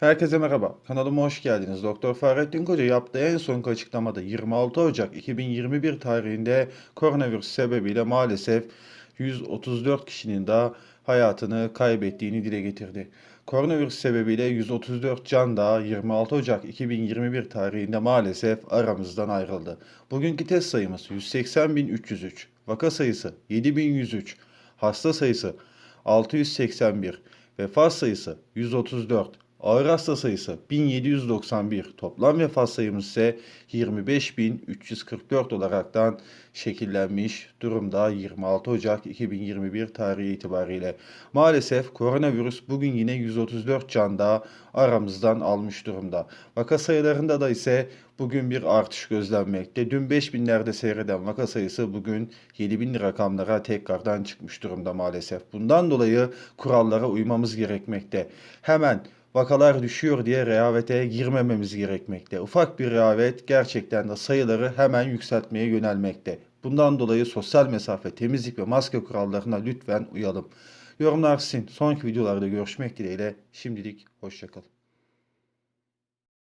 Herkese merhaba. Kanalıma hoş geldiniz. Doktor Fahrettin Koca yaptığı en son açıklamada 26 Ocak 2021 tarihinde koronavirüs sebebiyle maalesef 134 kişinin daha hayatını kaybettiğini dile getirdi. Koronavirüs sebebiyle 134 can daha 26 Ocak 2021 tarihinde maalesef aramızdan ayrıldı. Bugünkü test sayımız 180.303, vaka sayısı 7.103, hasta sayısı 681, vefat sayısı 134, ağır hasta sayısı 1791, toplam vefat sayımız ise 25.344 olaraktan şekillenmiş durumda 26 Ocak 2021 tarihi itibariyle. Maalesef koronavirüs bugün yine 134 can daha aramızdan almış durumda. Vaka sayılarında da ise bugün bir artış gözlenmekte. Dün 5000'lerde seyreden vaka sayısı bugün 7000 rakamlara tekrardan çıkmış durumda maalesef. Bundan dolayı kurallara uymamız gerekmekte. Hemen vakalar düşüyor diye rehavete girmememiz gerekmekte. Ufak bir rehavet gerçekten de sayıları hemen yükseltmeye yönelmekte. Bundan dolayı sosyal mesafe, temizlik ve maske kurallarına lütfen uyalım. Yorumlar sizin. Sonraki videolarda görüşmek dileğiyle. Şimdilik hoşçakalın.